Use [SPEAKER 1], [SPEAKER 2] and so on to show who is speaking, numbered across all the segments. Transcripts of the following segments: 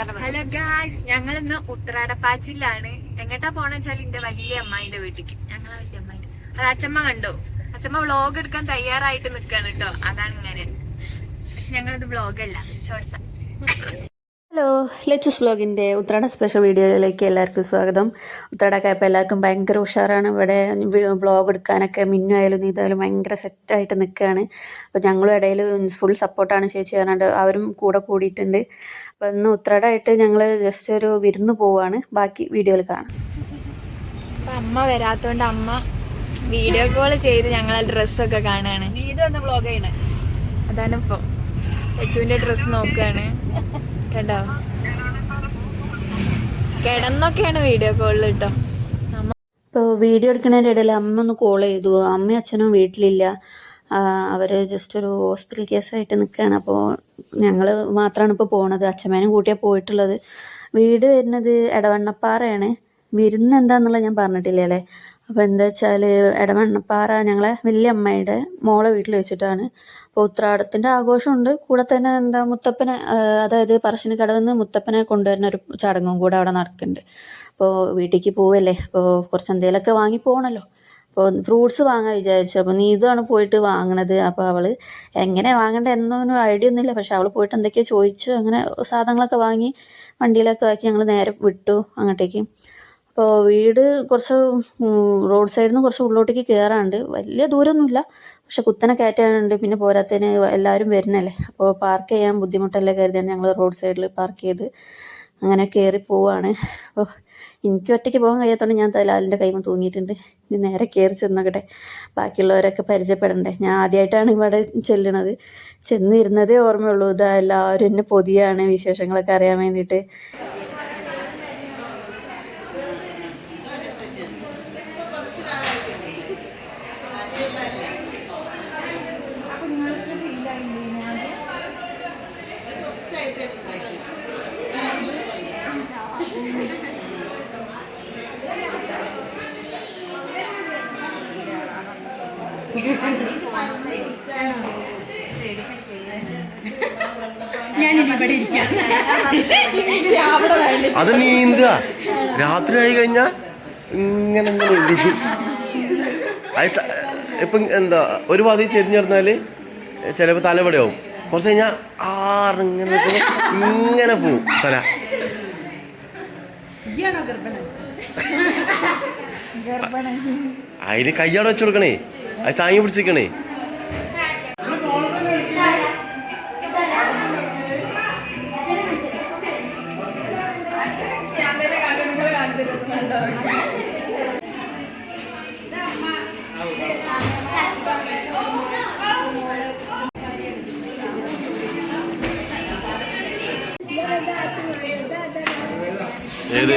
[SPEAKER 1] Hello guys ഞങ്ങൾ ഇന്ന് ഉത്രാടപ്പാച്ചിലാണ്. എങ്ങട്ടാ പോണെന്ന് വെച്ചാൽ എന്റെ വലിയ അമ്മായിന്റെ വീട്ടിക്ക്. ഞങ്ങളെ വലിയ അമ്മായിന്റെ. അത് അച്ഛമ്മ കണ്ടോ? അച്ഛമ്മ വ്ളോഗ് എടുക്കാൻ തയ്യാറായിട്ട് നിക്കാണ് കേട്ടോ അതാണ് ഇങ്ങനെ. പക്ഷെ ഞങ്ങളിത് വ്ളോഗല്ല ഷോർട്സ്
[SPEAKER 2] ഹലോ ലെച്ചസ് വ്ലോഗിന്റെ ഉത്രാട സ്പെഷ്യൽ വീഡിയോയിലേക്ക് എല്ലാവർക്കും സ്വാഗതം. ഉത്രാടൊക്കെ ആയപ്പോൾ എല്ലാവർക്കും ഭയങ്കര ഉഷാറാണ്. ഇവിടെ വ്ളോഗ് എടുക്കാനൊക്കെ മിന്നു ആയാലും നീതായാലും ഭയങ്കര സെറ്റായിട്ട് നിൽക്കുകയാണ് അപ്പോൾ ഞങ്ങളും ഇടയിൽ ഫുൾ സപ്പോർട്ടാണ് ചേച്ചി പറഞ്ഞിട്ട് അവരും കൂടെ കൂടിയിട്ടുണ്ട്. അപ്പോൾ ഇന്ന് ഉത്രാടമായിട്ട് ഞങ്ങൾ ജസ്റ്റ് ഒരു വിരുന്ന് പോവുകയാണ് ബാക്കി വീഡിയോയിൽ കാണാം.
[SPEAKER 1] അപ്പൊ അമ്മ വരാത്തോണ്ട് അമ്മ വീഡിയോ കോൾ ചെയ്ത് ഞങ്ങളെ ഡ്രസ്സൊക്കെ
[SPEAKER 3] കാണുകയാണ്
[SPEAKER 1] അതാണ് ഇപ്പോൾ യച്ചുവിന്റെ ഡ്രസ്സ് നോക്കുകയാണ് കേട്ടോ. കിടന്നൊക്കെയാണ് വീഡിയോ കോളിൽ കേട്ടോ
[SPEAKER 2] ഇപ്പോൾ വീഡിയോ എടുക്കുന്നതിന്റെ ഇടയിൽ അമ്മ ഒന്ന് കോൾ ചെയ്തു. അമ്മയും അച്ഛനും വീട്ടിലില്ല. അവർ ജസ്റ്റ് ഒരു ഹോസ്പിറ്റൽ കേസായിട്ട് നിൽക്കുകയാണ് അപ്പോൾ ഞങ്ങൾ മാത്രമാണ് ഇപ്പോൾ പോണത്. അച്ഛമ്മേനും കൂട്ടിയാണ് പോയിട്ടുള്ളത്. വീട് വരുന്നത് ഇടവണ്ണപ്പാറയാണ് വിരുന്ന് എന്താണെന്നുള്ളത് ഞാൻ പറഞ്ഞിട്ടില്ല അല്ലേ? അപ്പോൾ എന്താ വെച്ചാൽ എടമണ്ണപ്പാറ ഞങ്ങളെ വലിയമ്മയുടെ മോളെ വീട്ടിൽ വെച്ചിട്ടാണ്. അപ്പോൾ ഉത്രാടത്തിന്റെ ആഘോഷമുണ്ട്. കൂടെ തന്നെ എന്താ മുത്തപ്പനെ അതായത് പറശ്ശിനി കടവിൽ മുത്തപ്പനെ കൊണ്ടുവരുന്ന ഒരു ചടങ്ങും കൂടെ അവിടെ നടക്കുന്നുണ്ട്. അപ്പോൾ വീട്ടിലേക്ക് പോവല്ലേ? അപ്പോൾ കുറച്ച് എന്തെങ്കിലുമൊക്കെ വാങ്ങി പോകണമല്ലോ അപ്പോൾ ഫ്രൂട്ട്സ് വാങ്ങാൻ വിചാരിച്ചു. അപ്പോൾ നീ ഇതാണ് പോയിട്ട് വാങ്ങണത്? അപ്പോൾ അവൾ എങ്ങനെ വാങ്ങേണ്ട? എന്നൊന്നും ഐഡിയ ഒന്നുമില്ല. പക്ഷെ അവൾ പോയിട്ട് എന്തൊക്കെയോ ചോദിച്ചു. അങ്ങനെ സാധനങ്ങളൊക്കെ വാങ്ങി വണ്ടിയിലൊക്കെ ആക്കി ഞങ്ങൾ നേരെ വിട്ടു അങ്ങോട്ടേക്ക്. അപ്പോൾ വീട് കുറച്ച് റോഡ് സൈഡിൽ നിന്ന് കുറച്ച് ഉള്ളോട്ടേക്ക് കയറാണ്ട് വലിയ ദൂരമൊന്നുമില്ല പക്ഷെ കുത്തനെ കയറ്റാനുണ്ട്. പിന്നെ പോരാത്തതിന് എല്ലാവരും വരുന്നല്ലേ. അപ്പോൾ പാർക്ക് ചെയ്യാൻ ബുദ്ധിമുട്ടല്ലേ കരുതിയാണ് ഞങ്ങൾ റോഡ് സൈഡിൽ പാർക്ക് ചെയ്ത് അങ്ങനെ കയറി പോവാണ്. അപ്പോൾ എനിക്ക് ഒറ്റയ്ക്ക് പോകാൻ കഴിയാത്തതുകൊണ്ട് ഞാൻ തലാലിന്റെ കൈമ തൂങ്ങിയിട്ടുണ്ട്. ഇനി നേരെ കയറി ചെന്നോക്കട്ടെ. ബാക്കിയുള്ളവരൊക്കെ പരിചയപ്പെടണ്ടേ. ഞാൻ ആദ്യമായിട്ടാണ് ഇവിടെ ചെല്ലണത്. ചെന്നിരുന്നതേ ഓർമ്മയുള്ളൂ. ഇതാ എല്ലാവരും എന്നെ പൊതിയാണ് വിശേഷങ്ങളൊക്കെ അറിയാൻ വേണ്ടിയിട്ട്.
[SPEAKER 4] അത് നീന്തുക രാത്രി ആയി കഴിഞ്ഞാ ഇങ്ങനെ ഇങ്ങനെ ഇപ്പം എന്താ ഒരു പാതി ചെരിഞ്ഞിരുന്നാൽ ചിലപ്പോ തല ഇവിടെ ആവും കുറച്ച് കഴിഞ്ഞാ ആറിങ്ങനെ ഇങ്ങനെ പോവും തല. അതിന് കയ്യാടെ വെച്ചു കൊടുക്കണേ. അത് താങ്ങി പിടിച്ചിരിക്കണേ. ഏത്?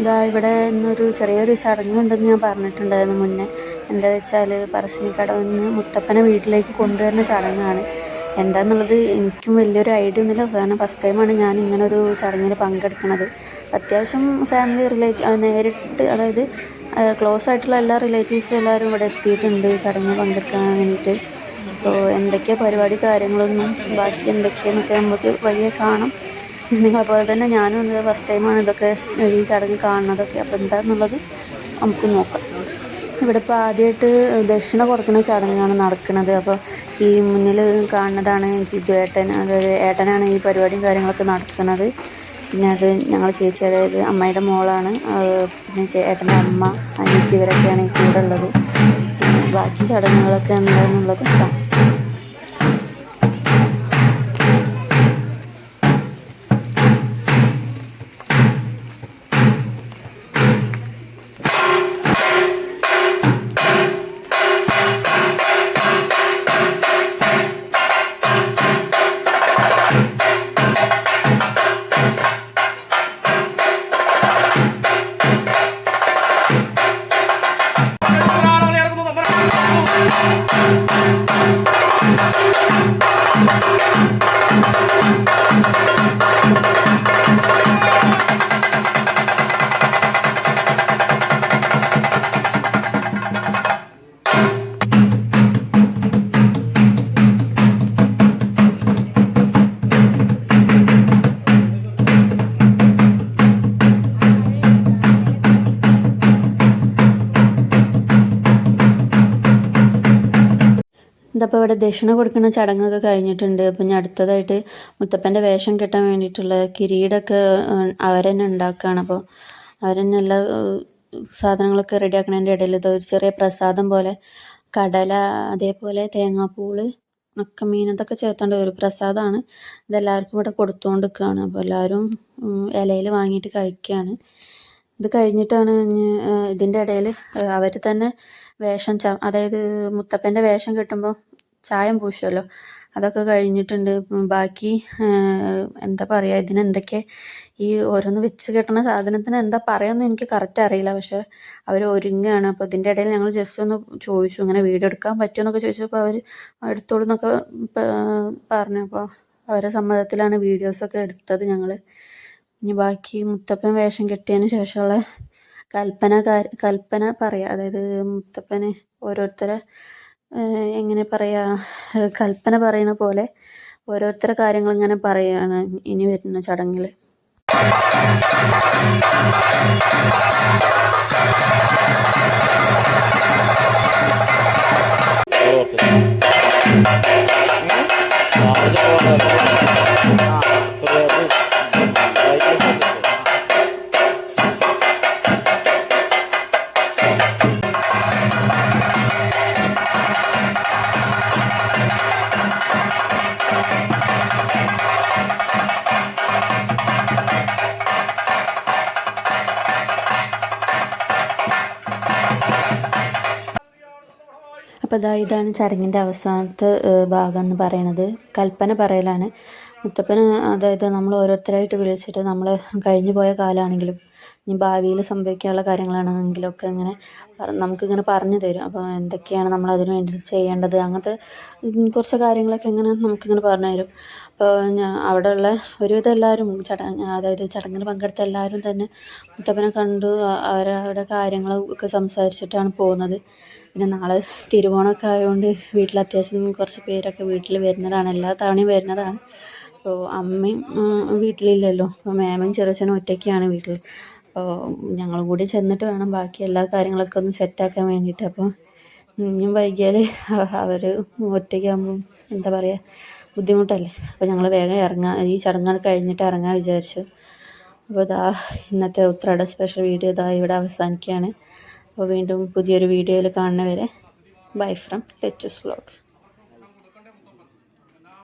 [SPEAKER 2] ഇതാ ഇവിടെ ഇന്നൊരു ചെറിയൊരു ചടങ്ങുണ്ടെന്ന് ഞാൻ പറഞ്ഞിട്ടുണ്ടായിരുന്നു മുന്നേ. എന്താ വെച്ചാൽ പറശ്ശിനിക്കടവിൽ നിന്ന് മുത്തപ്പനെ വീട്ടിലേക്ക് കൊണ്ടുവരുന്ന ചടങ്ങാണ്. എന്താന്നുള്ളത് എനിക്കും വലിയൊരു ഐഡിയ ഒന്നുമില്ല. കാരണം ഫസ്റ്റ് ടൈമാണ് ഞാൻ ഇങ്ങനൊരു ചടങ്ങിൽ പങ്കെടുക്കുന്നത് അത്യാവശ്യം ഫാമിലി റിലേറ്റ് നേരിട്ട് അതായത് ക്ലോസ് ആയിട്ടുള്ള എല്ലാ റിലേറ്റീവ്സും എല്ലാവരും ഇവിടെ എത്തിയിട്ടുണ്ട് ചടങ്ങ് പങ്കെടുക്കാൻ വേണ്ടിയിട്ട് അപ്പോൾ എന്തൊക്കെയാണ് പരിപാടി കാര്യങ്ങളൊന്നും ബാക്കി എന്തൊക്കെയാന്നൊക്കെ നമുക്ക് വഴിയെ കാണാം. നിങ്ങളെപ്പോലെ തന്നെ ഞാനും ഇത് ഫസ്റ്റ് ടൈമാണ് ഇതൊക്കെ ഈ ചടങ്ങ് കാണുന്നതൊക്കെ. അപ്പോൾ എന്താണെന്നുള്ളത് നമുക്ക് നോക്കാം. ഇവിടെ ഇപ്പോൾ ആദ്യമായിട്ട് ദക്ഷിണ കൊടുക്കുന്ന ചടങ്ങാണ് നടക്കുന്നത്. അപ്പോൾ ഈ മുന്നിൽ കാണുന്നതാണ് ജിദ്ദു ഏട്ടൻ അതായത് ഏട്ടനാണ് ഈ പരിപാടിയും കാര്യങ്ങളൊക്കെ നടക്കുന്നത്. പിന്നെ അത് ഞങ്ങൾ ചേച്ചി അതായത് അമ്മയുടെ മോളാണ്. പിന്നെ ഏട്ടന്റെ അമ്മ അനിയത്തി ഇവരൊക്കെയാണ് ഈ കൂടെ ഉള്ളത്. ബാക്കി ചടങ്ങുകളൊക്കെ എന്താണെന്നുള്ളത് കാണാം Thank you. ഇതപ്പോൾ ഇവിടെ ദക്ഷിണ കൊടുക്കുന്ന ചടങ്ങൊക്കെ കഴിഞ്ഞിട്ടുണ്ട്. അപ്പം ഞാൻ അടുത്തതായിട്ട് മുത്തപ്പന്റെ വേഷം കെട്ടാൻ വേണ്ടിയിട്ടുള്ള കിരീടമൊക്കെ അവരെന്നെ ഉണ്ടാക്കുകയാണ് അപ്പോൾ അവരെന്നെ എല്ലാ സാധനങ്ങളൊക്കെ റെഡിയാക്കണതിന്റെ ഇടയിൽ ഇത് ഒരു ചെറിയ പ്രസാദം പോലെ കടല അതേപോലെ തേങ്ങാപ്പൂൾ മീൻ അതൊക്കെ ചേർത്തേണ്ട ഒരു പ്രസാദമാണ് ഇതെല്ലാവർക്കും ഇവിടെ കൊടുത്തുകൊണ്ട് നിൽക്കുകയാണ് അപ്പോൾ എല്ലാവരും ഇലയിൽ വാങ്ങിയിട്ട് കഴിക്കുകയാണ് ഇത് കഴിഞ്ഞിട്ടാണ് ഇതിന്റെ ഇടയിൽ അവർ തന്നെ വേഷം ച അതായത് മുത്തപ്പന്റെ വേഷം കെട്ടുമ്പോൾ ചായം പൂശുമല്ലോ അതൊക്കെ കഴിഞ്ഞിട്ടുണ്ട്. ബാക്കി എന്താ പറയുക ഇതിനെന്തൊക്കെ ഈ ഓരോന്ന് വെച്ച് കെട്ടണ സാധനത്തിന് എന്താ പറയാമെന്ന് എനിക്ക് കറക്റ്റ് അറിയില്ല. പക്ഷെ അവർ ഒരുങ്ങുകയാണ് അപ്പോൾ ഇതിന്റെ ഇടയിൽ ഞങ്ങൾ ജസ്റ്റ് ഒന്ന് ചോദിച്ചു. ഇങ്ങനെ വീഡിയോ എടുക്കാൻ പറ്റുമെന്നൊക്കെ ചോദിച്ചപ്പോൾ അവർ എടുത്തോളൂ എന്നൊക്കെ പറഞ്ഞു. അപ്പോൾ അവരെ സമ്മതത്തിലാണ് വീഡിയോസൊക്കെ എടുത്തത് ഞങ്ങൾ ഇനി ബാക്കി മുത്തപ്പൻ വേഷം കെട്ടിയതിന് ശേഷമുള്ള കൽപ്പന കൽപ്പന പറയുക അതായത് മുത്തപ്പന് ഓരോരുത്തരെ എങ്ങനെ പറയാ കൽപ്പന പറയണ പോലെ ഓരോരുത്തരെ കാര്യങ്ങൾ ഇങ്ങനെ പറയുകയാണ് ഇനി വരുന്ന ചടങ്ങിൽ അപ്പോൾ അതാ ഇതാണ് ചടങ്ങിന്റെ അവസാനത്തെ ഭാഗം എന്ന് പറയണത്. കൽപ്പന പറയലാണ്. മുത്തപ്പന് അതായത് നമ്മൾ ഓരോരുത്തരായിട്ട് വിളിച്ചിട്ട് നമ്മൾ കഴിഞ്ഞു പോയ കാലമാണെങ്കിലും ഇനി ഭാവിയിൽ സംഭവിക്കാനുള്ള കാര്യങ്ങളാണെങ്കിലൊക്കെ ഇങ്ങനെ നമുക്കിങ്ങനെ പറഞ്ഞു തരും. അപ്പോൾ എന്തൊക്കെയാണ് നമ്മൾ അതിന് വേണ്ടി ചെയ്യേണ്ടത്? അങ്ങനത്തെ കുറച്ച് കാര്യങ്ങളൊക്കെ ഇങ്ങനെ നമുക്കിങ്ങനെ പറഞ്ഞു തരും. അപ്പോൾ അവിടെയുള്ള ഒരുവിധം എല്ലാവരും ചടങ്ങ് അതായത് ചടങ്ങിന് പങ്കെടുത്ത എല്ലാവരും തന്നെ മുത്തപ്പനെ കണ്ടു. അവരവരുടെ കാര്യങ്ങളൊക്കെ സംസാരിച്ചിട്ടാണ് പോകുന്നത്. പിന്നെ നാളെ തിരുവോണമൊക്കെ ആയതുകൊണ്ട് വീട്ടിൽ അത്യാവശ്യം കുറച്ച് പേരൊക്കെ വീട്ടിൽ വരുന്നതാണ്. എല്ലാ തവണയും വരുന്നതാണ്. അപ്പോൾ അമ്മയും വീട്ടിലില്ലല്ലോ. അപ്പോൾ മേമയും ചെറുച്ചനും ഒറ്റയ്ക്കാണ് വീട്ടിൽ. ഞങ്ങളും കൂടി ചെന്നിട്ട് വേണം ബാക്കി എല്ലാ കാര്യങ്ങളൊക്കെ ഒന്ന് സെറ്റാക്കാൻ വേണ്ടിയിട്ട്. അപ്പോൾ ഇനിയും വൈകിയാൽ അവർ ഒറ്റയ്ക്കാകുമ്പം എന്താ പറയുക ബുദ്ധിമുട്ടല്ലേ? അപ്പോൾ ഞങ്ങൾ വേഗം ഇറങ്ങാൻ ഈ ചടങ്ങുകൾ കഴിഞ്ഞിട്ട് ഇറങ്ങാൻ വിചാരിച്ചു. അപ്പോൾ ഇതാ ഇന്നത്തെ ഉത്രാട സ്പെഷ്യൽ വീഡിയോ ഇതാ ഇവിടെ അവസാനിക്കുകയാണ്. അപ്പോൾ വീണ്ടും പുതിയൊരു വീഡിയോയിൽ കാണുന്നവരെ ബൈ ഫ്രം ലെച്ചസ് വ്ലോഗ്